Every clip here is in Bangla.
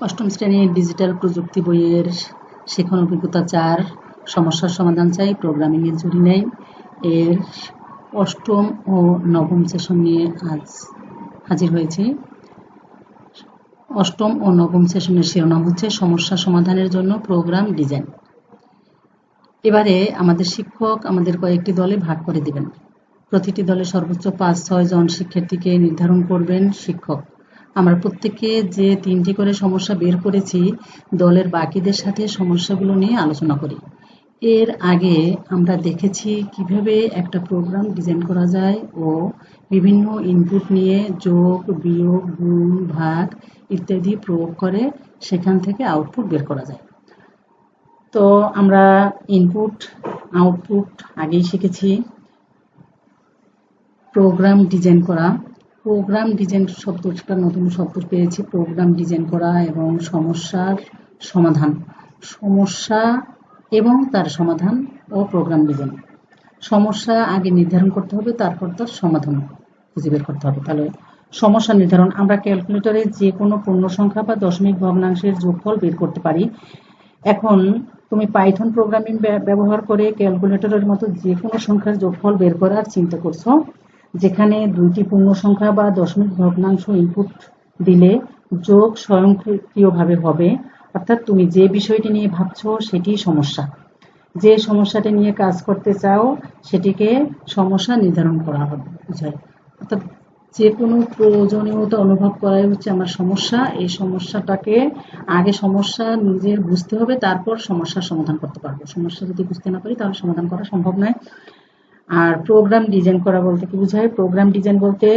অষ্টম শ্রেণির ডিজিটাল প্রযুক্তি বইয়ের শিখন অভিজ্ঞতা চার, সমস্যার সমাধান চাই প্রোগ্রামিংয়ের জুড়ি নেই। এর অষ্টম ও নবম সেশন নিয়ে আজ হাজির হয়েছি। অষ্টম ও নবম সেশনের শিরোনাম হচ্ছে সমস্যা সমাধানের জন্য প্রোগ্রাম ডিজাইন। এবারে আমাদের শিক্ষক আমাদের কয়েকটি দলে ভাগ করে দিবেন। প্রতিটি দলে সর্বোচ্চ পাঁচ, ছয় জন শিক্ষার্থীকে নির্ধারণ করবেন শিক্ষক। আমরা প্রত্যেকে যে তিনটি করে সমস্যা বের করেছি, দলের বাকিদের সাথে সমস্যাগুলো নিয়ে আলোচনা করি। এর আগে আমরা দেখেছি কীভাবে একটা প্রোগ্রাম ডিজাইন করা যায় ও বিভিন্ন ইনপুট নিয়ে যোগ, বিয়োগ, গুণ, ভাগ ইত্যাদি প্রয়োগ করে সেখান থেকে আউটপুট বের করা যায়। তো আমরা ইনপুট, আউটপুট আগেই শিখেছি। প্রোগ্রাম ডিজাইন করা প্রোগ্রাম ডিজাইন শব্দটা নতুন শব্দ পেয়েছি প্রোগ্রাম ডিজাইন করা এবং সমস্যার সমাধান। সমস্যা এবং তার সমাধান ও প্রোগ্রাম ডিজাইন সমস্যা আগে নির্ধারণ করতে হবে, তারপর তার সমাধান খুঁজে বের করতে হবে। তাহলে সমস্যা নির্ধারণ, আমরা ক্যালকুলেটরে যে কোনো পূর্ণ সংখ্যা বা দশমিক ভগ্নাংশের যোগফল বের করতে পারি। এখন তুমি পাইথন প্রোগ্রামিং ব্যবহার করে ক্যালকুলেটরের মতো যে কোনো সংখ্যার যোগফল বের করার চিন্তা করছ। যেখানে দুইটি পূর্ণ সংখ্যা বা দশমিক ভগ্নাংশ ইনপুট দিলে যোগ স্বয়ংক্রিয়ভাবে হবে। অর্থাৎ তুমি যে বিষয়টি নিয়ে ভাবছ, সেটি সমস্যা। যে সমস্যাটি নিয়ে কাজ করতে চাও, সেটিকে সমস্যা নির্ধারণ করা হবে বুঝায় অর্থাৎ যে কোনো প্রয়োজনীয়তা অনুভব করাই হচ্ছে আমার সমস্যা। এই সমস্যাটাকে আগে সমস্যা নিজের বুঝতে হবে, তারপর সমস্যার সমাধান করতে পারব। সমস্যা যদি বুঝতে না পারি, তাহলে সমাধান করা সম্ভব নয়। আর প্রোগ্রাম ডিজাইন করা বলতে কি বোঝায়? প্রোগ্রাম ডিজাইন বলতে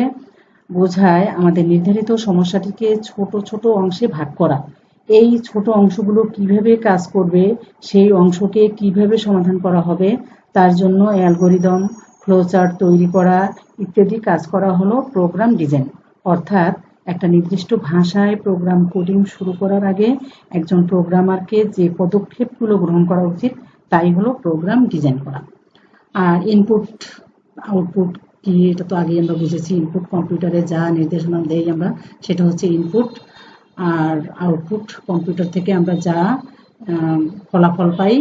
বোঝায় আমাদের নির্ধারিত সমস্যাটিকে ছোট ছোট অংশে ভাগ করা। এই ছোট অংশগুলো কীভাবে কাজ করবে, সেই অংশকে কীভাবে সমাধান করা হবে, তার জন্য অ্যালগোরিদম, ফ্লোচার্ট তৈরি করা ইত্যাদি কাজ করা হলো প্রোগ্রাম ডিজাইন অর্থাৎ একটা নির্দিষ্ট ভাষায় প্রোগ্রাম কোডিং শুরু করার আগে একজন প্রোগ্রামারকে যে পদক্ষেপগুলো গ্রহণ করা উচিত, তাই হলো প্রোগ্রাম ডিজাইন করা। আর ইনপুট আউটপুট কি, এটা তো আগেই আমরা বুঝেছি ইনপুট কম্পিউটারে যা নির্দেশনা দেই আমরা, সেটা হচ্ছে ইনপুট আর আউটপুট কম্পিউটার থেকে আমরা যা ফলাফল পাই,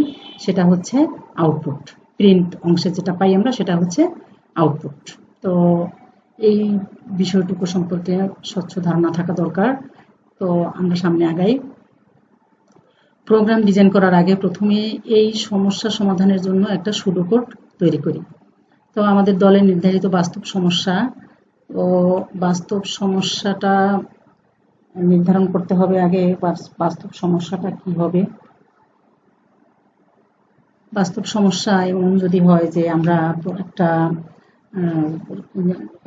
সেটা হচ্ছে আউটপুট প্রিন্ট অংশে যেটা পাই আমরা, সেটা হচ্ছে আউটপুট তো এই বিষয়টুকু সম্পর্কে স্বচ্ছ ধারণা থাকা দরকার। তো আমরা সামনে আগাই। প্রোগ্রাম ডিজাইন করার আগে প্রথমে এই সমস্যা সমাধানের জন্য একটা সুডোকোড তৈরি করি। তো আমাদের দলের নির্ধারিত বাস্তব সমস্যা ও বাস্তব সমস্যাটা নির্ধারণ করতে হবে আগে বাস্তব সমস্যাটা কি হবে। বাস্তব সমস্যা এবং যদি হয় যে আমরা একটা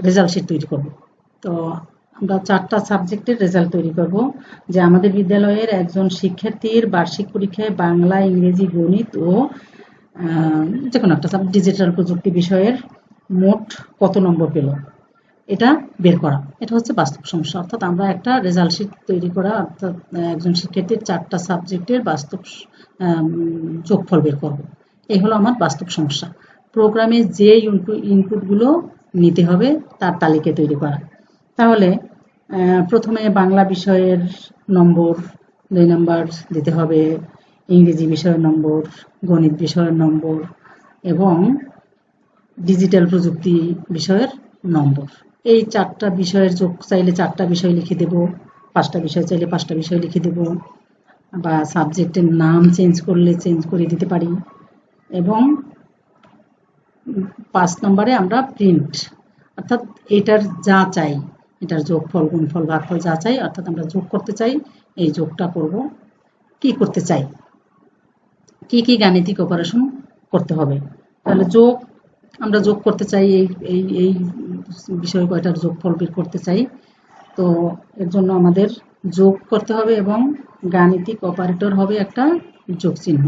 রেজাল্ট শিট তৈরি করব। তো আমরা চারটা সাবজেক্টের রেজাল্ট তৈরি করব, যে আমাদের বিদ্যালয়ের একজন শিক্ষার্থীর বার্ষিক পরীক্ষায় বাংলা, ইংরেজি, গণিত ও যে কোনো একটা ডিজিটাল প্রযুক্তি বিষয়ের মোট কত নম্বর পেল? এটা বের করা। এটা হচ্ছে বাস্তব সমস্যা। অর্থাৎ আমরা একটা রেজাল্ট শিট তৈরি করা, অর্থাৎ একজন শিক্ষার্থীর চারটা সাবজেক্টের বাস্তব যোগফল বের করব। এই হলো আমার বাস্তব সমস্যা। প্রোগ্রামে যে ইনপুটগুলো নিতে হবে, তার তালিকা তৈরি করা। তাহলে প্রথমে বাংলা বিষয়ের নম্বর, দুই নম্বর দিতে হবে ইংরেজি বিষয়ের নম্বর, গণিত বিষয়ের নম্বর এবং ডিজিটাল প্রযুক্তি বিষয়ের নম্বর। এই চারটা বিষয়ের যোগ চাইলে চারটা বিষয় লিখে দেব, পাঁচটা বিষয় চাইলে পাঁচটা বিষয় লিখে দেব বা সাবজেক্টের নাম চেঞ্জ করলে চেঞ্জ করে দিতে পারি এবং পাঁচ নম্বরে আমরা প্রিন্ট অর্থাৎ এটার যা চাই, এটার যোগফল, গুণফল, ভাগফল যা চাই, অর্থাৎ আমরা যোগ করতে চাই, এই যোগটা করব। কি করতে চাই? কি কি গাণিতিক অপারেশন করতে হবে? তাহলে যোগ, আমরা যোগ করতে চাই, এই এই এই বিষয় কয়টার যোগফল বের করতে চাই? তো এর জন্য আমাদের যোগ করতে হবে এবং গাণিতিক অপারেটর হবে একটা যোগ চিহ্ন।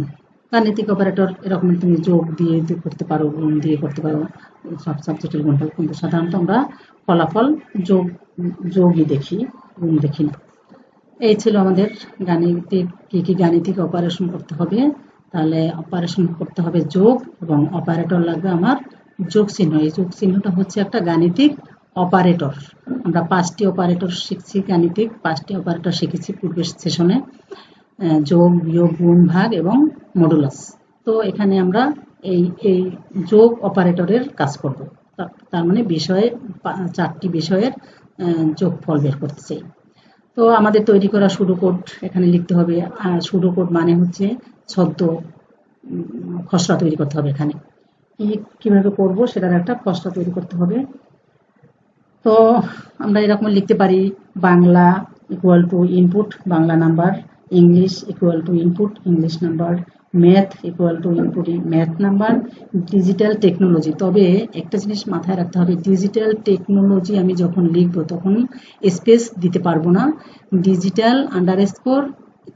গাণিতিক অপারেটর এরকম তুমি যোগ দিয়ে করতে পারো, গুণ দিয়ে করতে পারো, সব সাবজেক্টের গুণফল। কিন্তু সাধারণত আমরা ফলাফল যোগ, যোগই দেখি, গুণ দেখি না। এই ছিল আমাদের গাণিতিক, কী কী গাণিতিক অপারেশন করতে হবে। তাহলে অপারেশন করতে হবে যোগ এবং অপারেটর লাগবে আমার যোগ চিহ্ন। এই যোগ চিহ্নটা হচ্ছে একটা গাণিতিক অপারেটর আমরা পাঁচটি অপারেটর শিখছি গাণিতিক, পাঁচটি অপারেটর শিখেছি পূর্বের সেশনে যোগ, বিয়োগ, গুণ, ভাগ এবং মডুলাস তো এখানে আমরা এই এই যোগ অপারেটরের কাজ করব। তার মানে বিষয়ে চারটি বিষয়ের যোগফল বের করতে চাই। তো আমাদের তৈরি করা সুডো কোড এখানে লিখতে হবে। আর সুডো কোড মানে হচ্ছে ছদ্ম খসড়া তৈরি করতে হবে এখানে। কীভাবে করব সেটার একটা খসড়া তৈরি করতে হবে। তো আমরা এরকম লিখতে পারি, Bangla equal to input Bangla number English equal to input English number math equal to input math number digital technology তবে একটা জিনিস মাথায় রাখতে হবে ডিজিটাল টেকনোলজি আমি যখন লিখব তখন স্পেস দিতে পারব না ডিজিটাল আন্ডার স্কোর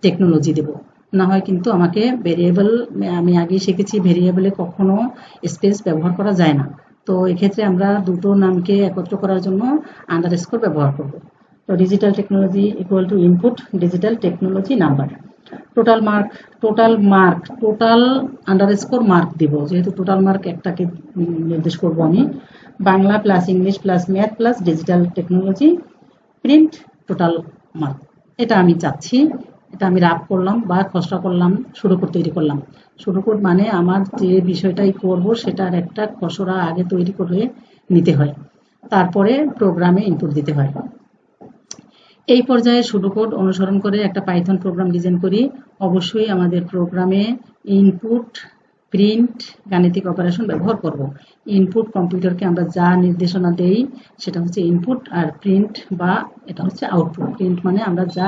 টেকনোলজি দেবো। না হয় কিন্তু আমাকে ভেরিয়েবল আমি আগে শিখেছি ভেরিয়েবলে কখনো স্পেস ব্যবহার করা যায় না। তো এক্ষেত্রে আমরা দুটো নামকে একত্র করার জন্য আন্ডার স্কোর ব্যবহার করব। তো digital technology equal to input digital technology number total mark total mark total under score mark দিব। যেহেতু টোটাল মার্ক একটাকে নির্দেশ করব আমি। Bangla plus English plus math plus digital technology print total mark এটা আমি চাচ্ছি। এটা আমি রাপ করলাম বা খসড়া করলাম করতে তৈরি করলাম। শুরু কোড মানে আমার যে বিষয়টাই করব সেটার একটা খসড়া আগে তৈরি করে নিতে হয়। তারপরে প্রোগ্রামে ইনপুট দিতে হয়। এই পর্যায়ে শুরু কোড অনুসরণ করে একটা পাইথন প্রোগ্রাম ডিজাইন করি। অবশ্যই আমাদের প্রোগ্রামে ইনপুট প্রিন্ট গাণিতিক অপারেশন ব্যবহার করব। ইনপুট কম্পিউটারকে আমরা যা নির্দেশনা দেই, সেটা হচ্ছে ইনপুট আর প্রিন্ট বা এটা হচ্ছে আউটপুট প্রিন্ট মানে আমরা যা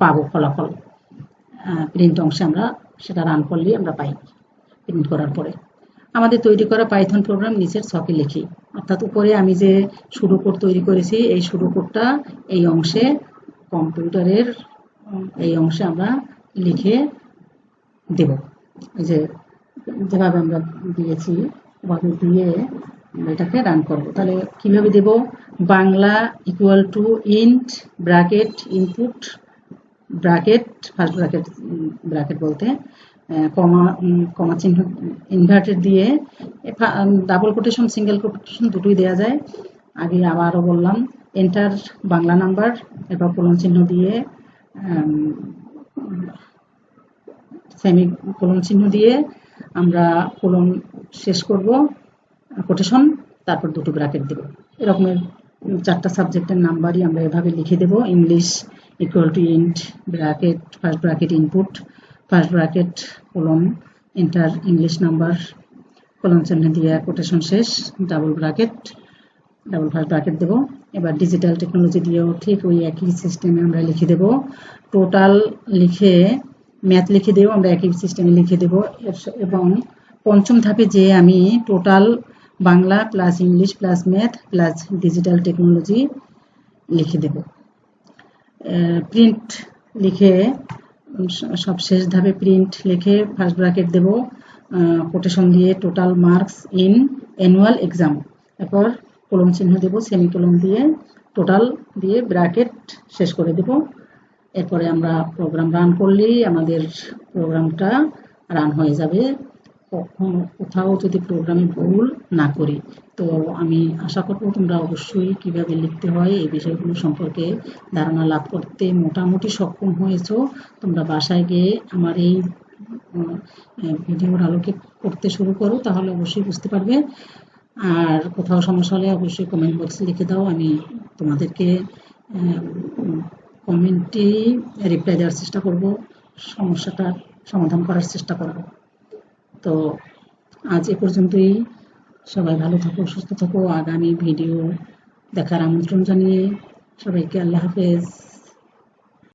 পাবো ফলাফল। প্রিন্ট অংশে আমরা সেটা রান করলেই আমরা পাই প্রিন্ট করার পরে। আমাদের তৈরি করা পাইথন প্রোগ্রাম নিচের ছকে লিখি। অর্থাৎ উপরে আমি যে শুরু কোড তৈরি করেছি, এই শুরু কোডটা এই অংশে কম্পিউটারের, এই অংশে আমরা লিখে দেব। এই যে, যেভাবে আমরা দিয়েছি ওভাবে দিয়ে এটাকে রান করব। তাহলে কীভাবে দেব? Bangla equal to int bracket input bracket first bracket bracket বলতে কমা কমা চিহ্ন ইনভার্টেড দিয়ে ডাবল কোটেশন সিঙ্গেল কোটেশন দুটোই দেওয়া যায়। আগে আবারও বললাম এন্টার বাংলা নাম্বার এরপর কোলন চিহ্ন দিয়ে সেমি কোলন চিহ্ন দিয়ে আমরা কোলন শেষ করব। কোটেশন তারপর দুটো ব্র্যাকেট দেব। এরকমের চারটা সাবজেক্টের নাম্বারই আমরা এভাবে লিখে দেব। English equal to int bracket first bracket input first bracket colon enter English number colon চিহ্ন দিয়ে কোটেশন শেষ double bracket double first bracket দেবো। এবার ডিজিটাল টেকনোলজি দিয়েও ঠিক ওই একই সিস্টেমে আমরা লিখে দেব। টোটাল লিখে ম্যাথ লিখে দেবো আমরা একই সিস্টেমে লিখে দেব। এবং পঞ্চম ধাপে যে আমি total Bangla plus English plus math plus digital technology লিখে দেব। প্রিন্ট লিখে সব শেষ ধাপে প্রিন্ট লিখে ফার্স্ট ব্র্যাকেট দেব। কোটেশন দিয়ে total marks in annual exam এরপর কলম চিহ্ন দেব সেমি কলম দিয়ে টোটাল দিয়ে ব্র্যাকেট শেষ করে দেব। এরপরে আমরা প্রোগ্রাম রান করলেই আমাদের প্রোগ্রামটা রান হয়ে যাবে। কখনো কোথাও যদি প্রোগ্রামে ভুল না করি, তো আমি আশা করব তোমরা অবশ্যই কীভাবে লিখতে হয়, এই বিষয়গুলো সম্পর্কে ধারণা লাভ করতে মোটামুটি সক্ষম হয়েছো। তোমরা বাসায় গিয়ে আমার এই ভিডিওর আলোকে করতে শুরু করো, তাহলে অবশ্যই বুঝতে পারবে। আর কোথাও সমস্যা হলে অবশ্যই কমেন্ট বক্সে লিখে দাও, আমি তোমাদেরকে কমেন্টেই রিপ্লাই দেওয়ার চেষ্টা করব সমস্যাটার সমাধান করার চেষ্টা করব। তো আজ এ পর্যন্তই। সবাই ভালো থাকো, সুস্থ থাকো। আগামী ভিডিও দেখার আমন্ত্রণ জানিয়ে সবাইকে আল্লাহ হাফেজ।